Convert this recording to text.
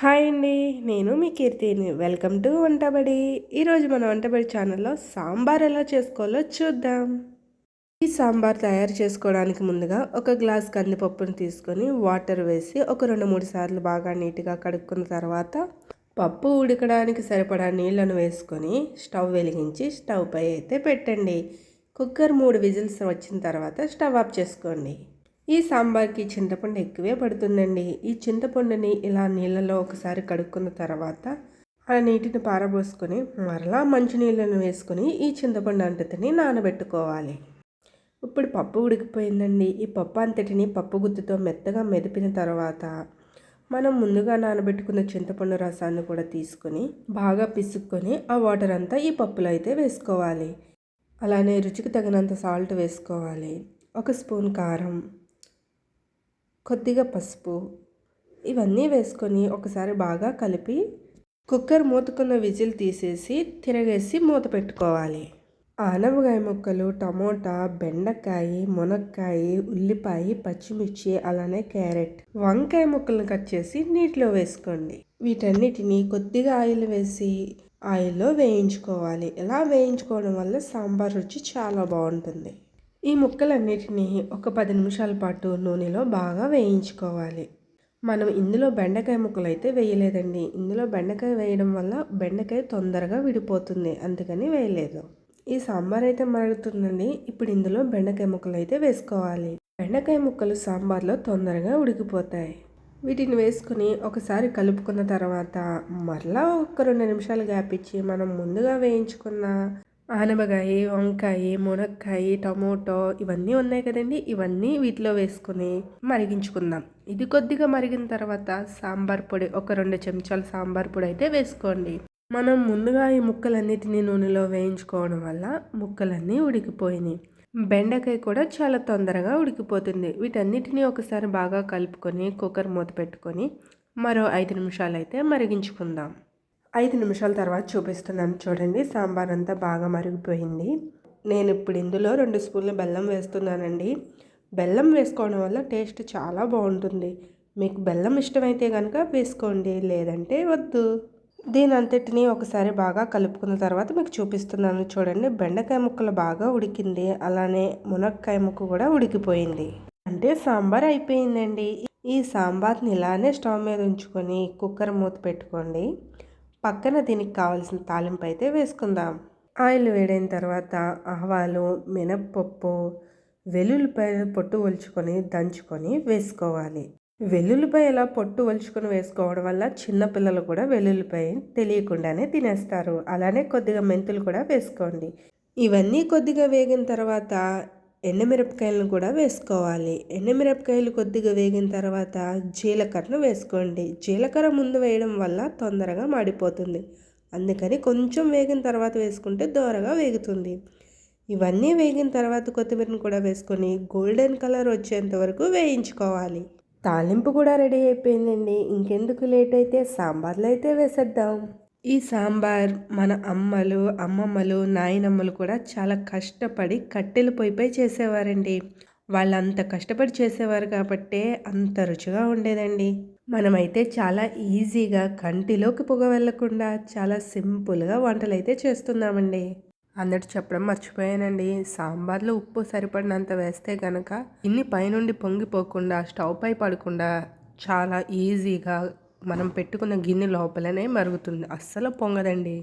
Hi అండి నేను మీ కీర్తిని. Welcome to Vantabadi. ఈరోజు మన వంటబడి ఛానల్లో సాంబార్ ఎలా చేసుకోవాలో చూద్దాం. ఈ సాంబార్ తయారు చేసుకోవడానికి ముందుగా ఒక గ్లాస్ కందిపప్పును తీసుకొని వాటర్ వేసి ఒక రెండు మూడు సార్లు బాగా నీట్గా కడుక్కున్న తర్వాత పప్పు ఉడకడానికి సరిపడా నీళ్ళను వేసుకొని స్టవ్ వెలిగించి స్టవ్ పై అయితే పెట్టండి. కుక్కర్ మూడు విజిల్స్ వచ్చిన తర్వాత స్టవ్ ఆఫ్ చేసుకోండి. ఈ సాంబార్కి చింతపండు ఎక్కువే పడుతుందండి. ఈ చింతపండుని ఇలా నీళ్ళలో ఒకసారి కడుక్కున్న తర్వాత ఆ నీటిని పారబోసుకొని మరలా మంచినీళ్ళను వేసుకొని ఈ చింతపండు అంతటిని నానబెట్టుకోవాలి. ఇప్పుడు పప్పు ఉడికిపోయిందండి. ఈ పప్పు అంతటిని పప్పు గుత్తుతో మెత్తగా మెదిపిన తర్వాత మనం ముందుగా నానబెట్టుకున్న చింతపండు రసాన్ని కూడా తీసుకొని బాగా పిసుక్కొని ఆ వాటర్ అంతా ఈ పప్పులో అయితే వేసుకోవాలి. అలానే రుచికి తగినంత సాల్ట్ వేసుకోవాలి. ఒక స్పూన్ కారం కొద్దిగా పసుపు ఇవన్నీ వేసుకొని ఒకసారి బాగా కలిపి కుక్కర్ మూతుకున్న విజిల్ తీసేసి తిరగేసి మూత పెట్టుకోవాలి. ఆనపకాయ ముక్కలు టమోటా బెండకాయ మునక్కాయ ఉల్లిపాయ పచ్చిమిర్చి అలానే క్యారెట్ వంకాయ ముక్కలను కట్ చేసి నీటిలో వేసుకోండి. వీటన్నిటిని కొద్దిగా ఆయిల్ వేసి ఆయిల్లో వేయించుకోవాలి. ఇలా వేయించుకోవడం వల్ల సాంబార్ రుచి చాలా బాగుంటుంది. ఈ ముక్కలన్నిటినీ ఒక పది నిమిషాల పాటు నూనెలో బాగా వేయించుకోవాలి. మనం ఇందులో బెండకాయ ముక్కలు అయితే వేయలేదండి. ఇందులో బెండకాయ వేయడం వల్ల బెండకాయ తొందరగా విడిపోతుంది. అందుకని వేయలేదు. ఈ సాంబార్ అయితే మరుగుతుందండి ఇప్పుడు ఇందులో బెండకాయ ముక్కలు అయితే వేసుకోవాలి. బెండకాయ ముక్కలు సాంబార్లో తొందరగా ఉడికిపోతాయి. వీటిని వేసుకుని ఒకసారి కలుపుకున్న తర్వాత మరలా ఒక రెండు నిమిషాలు గ్యాప్ ఇచ్చి మనం ముందుగా వేయించుకున్న ఆనపకాయ వంకాయ మునక్కాయ టమోటో ఇవన్నీ ఉన్నాయి కదండి. ఇవన్నీ వీటిలో వేసుకొని మరిగించుకుందాం. ఇది కొద్దిగా మరిగిన తర్వాత సాంబార్ పొడి ఒక రెండు చెంచాలు సాంబార్ పొడి అయితే వేసుకోండి. మనం ముందుగా ఈ ముక్కలన్నిటినీ నూనెలో వేయించుకోవడం వల్ల ముక్కలన్నీ ఉడికిపోయినాయి. బెండకాయ కూడా చాలా తొందరగా ఉడికిపోతుంది. వీటన్నిటిని ఒకసారి బాగా కలుపుకొని కుక్కర్ మూత పెట్టుకొని మరో ఐదు నిమిషాలు అయితే మరిగించుకుందాం. ఐదు నిమిషాల తర్వాత చూపిస్తున్నాను చూడండి. సాంబార్ అంతా బాగా మరిగిపోయింది. నేను ఇప్పుడు ఇందులో రెండు స్పూన్లు బెల్లం వేస్తున్నానండి. బెల్లం వేసుకోవడం వల్ల టేస్ట్ చాలా బాగుంటుంది. మీకు బెల్లం ఇష్టమైతే కనుక వేసుకోండి లేదంటే వద్దు. దీని అంతటిని ఒకసారి బాగా కలుపుకున్న తర్వాత మీకు చూపిస్తున్నాను చూడండి. బెండకాయ ముక్కలు బాగా ఉడికింది. అలానే మునక్కాయ ముక్క కూడా ఉడికిపోయింది. అంటే సాంబార్ అయిపోయిందండి. ఈ సాంబార్ని ఇలానే స్టవ్ మీద ఉంచుకొని కుక్కర్ మూత పెట్టుకోండి. పక్కన దీనికి కావాల్సిన తాలింపు అయితే వేసుకుందాం. ఆయిల్ వేడైన తర్వాత ఆవాలు మినప్పప్పు వెల్లుల్లిపాయ పొట్టు ఒలుచుకొని దంచుకొని వేసుకోవాలి. వెల్లుల్లిపాయ ఇలా పొట్టు ఒలుచుకొని వేసుకోవడం వల్ల చిన్నపిల్లలు కూడా వెల్లుల్లిపాయ తెలియకుండానే తినేస్తారు. అలానే కొద్దిగా మెంతులు కూడా వేసుకోండి. ఇవన్నీ కొద్దిగా వేగిన తర్వాత ఎండమిరపకాయలను కూడా వేసుకోవాలి. ఎండమిరపకాయలు కొద్దిగా వేగిన తర్వాత జీలకర్రను వేసుకోండి. జీలకర్ర ముందు వేయడం వల్ల తొందరగా మాడిపోతుంది. అందుకని కొంచెం వేగిన తర్వాత వేసుకుంటే దోరగా వేగుతుంది. ఇవన్నీ వేగిన తర్వాత కొత్తిమీరను కూడా వేసుకొని గోల్డెన్ కలర్ వచ్చేంత వరకు వేయించుకోవాలి. తాలింపు కూడా రెడీ అయిపోయిందండి. ఇంకెందుకు లేట్ అయితే సాంబార్లో అయితే వేసేద్దాం. ఈ సాంబార్ మన అమ్మలు అమ్మమ్మలు నాయనమ్మలు కూడా చాలా కష్టపడి కట్టెల పొయ్యిపై చేసేవారండి. వాళ్ళంత కష్టపడి చేసేవారు కాబట్టే అంత రుచిగా ఉండేదండి. మనమైతే చాలా ఈజీగా కంటిలోకి పొగ వెళ్ళకుండా చాలా సింపుల్గా వంటలు అయితే చేస్తున్నామండి. అందరు చెప్పడం మర్చిపోయానండి. సాంబార్లో ఉప్పు సరిపడినంత వేస్తే కనుక ఇన్ని పైనుండి పొంగిపోకుండా స్టవ్ పై పడకుండా చాలా ఈజీగా మనం పెట్టుకున్న గిన్నె లోపలనే మరుగుతుంది. అస్సలు పొంగదండి.